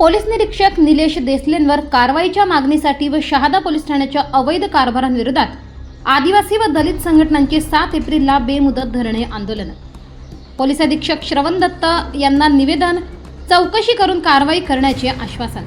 Police निरीक्षक निलेश देसलेंवर कारवाईच्या मागणीसाठी व शहादा पोलीस ठाण्याच्या अवैध कारभारांविरोधात आदिवासी व दलित संघटनांचे सात एप्रिलला बेमुदत धरणे आंदोलन. पोलीस अधीक्षक श्रवण दत्त यांना निवेदन चौकशी करून कारवाई करण्याचे आश्वासन.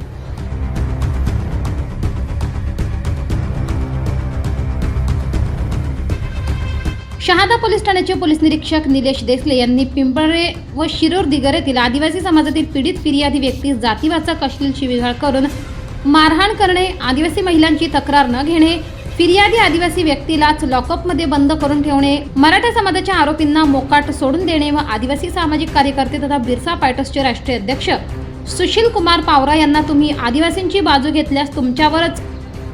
शहादा पोलीस ठाण्याचे पोलीस निरीक्षक निलेश देसले यांनी पिंपळे व शिरूर दिगर येथील आदिवासी समाजातील पीडित फिर्यादी व्यक्ती जातीवाचक अश्लील शिविगाळ करून मारहाण करणे आदिवासी महिलांची तक्रार न घेणे फिर्यादी आदिवासी व्यक्तीलाच लॉकअपमध्ये बंद करून ठेवणे मराठा समाजाच्या आरोपींना मोकाट सोडून देणे व आदिवासी सामाजिक कार्यकर्ते तथा बिरसा पायटसचे राष्ट्रीय अध्यक्ष सुशील कुमार पावरा यांना तुम्ही आदिवासींची बाजू घेतल्यास तुमच्यावरच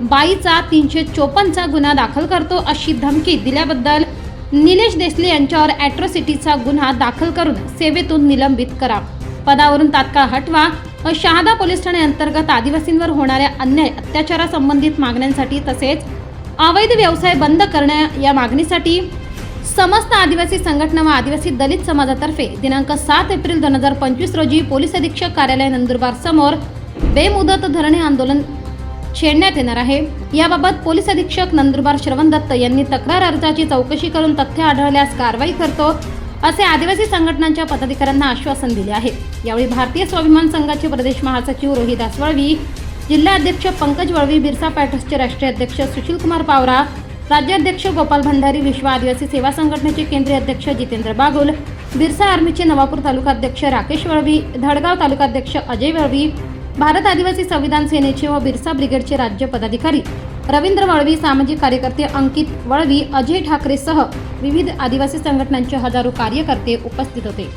बाईचा तीनशे चोपन्नचा गुन्हा दाखल करतो अशी धमकी दिल्याबद्दल निलेश देसले यांच्यावर ॲट्रॉसिटीचा गुन्हा दाखल करून सेवेतून निलंबित करा पदावरून तात्काळ हटवा. व शहादा पोलीस ठाणे अंतर्गत आदिवासींवर होणाऱ्या अन्याय अत्याचारासंबंधित मागण्यांसाठी तसेच अवैध व्यवसाय बंद करण्या या मागणीसाठी समस्त आदिवासी संघटना व आदिवासी दलित समाजातर्फे दिनांक सात एप्रिल दोन हजार पंचवीस रोजी पोलीस अधीक्षक कार्यालय नंदुरबार समोर बेमुदत धरणे आंदोलन छेडण्यात येणार आहे. याबाबत पोलीस अधीक्षक नंदुरबार श्रवण दत्त यांनी तक्रार अर्जाची चौकशी करून तथ्य आढळल्यास कारवाई करतो असे आदिवासी संघटनांच्या पदाधिकाऱ्यांना आश्वासन दिले आहे. यावेळी भारतीय स्वाभिमान संघाचे प्रदेश महासचिव रोहिदास वळवी जिल्हा अध्यक्ष पंकज वळवी बिरसा पॅटर्सचे राष्ट्रीय अध्यक्ष सुशीलकुमार पावरा राज्याध्यक्ष गोपाल भंडारी विश्व आदिवासी सेवा संघटनेचे केंद्रीय अध्यक्ष जितेंद्र बागुल बिरसा आर्मीचे नवापूर तालुकाध्यक्ष राकेश वळवी धडगाव तालुकाध्यक्ष अजय वळवी भारत आदिवासी संविधान सेनेचे व बिरसा ब्रिगेडचे राज्य पदाधिकारी. रवींद्र वळवी सामाजिक कार्यकर्ते अंकित वळवी अजय ठाकरेसह विविध आदिवासी संघटनांचे हजारो कार्यकर्ते उपस्थित होते.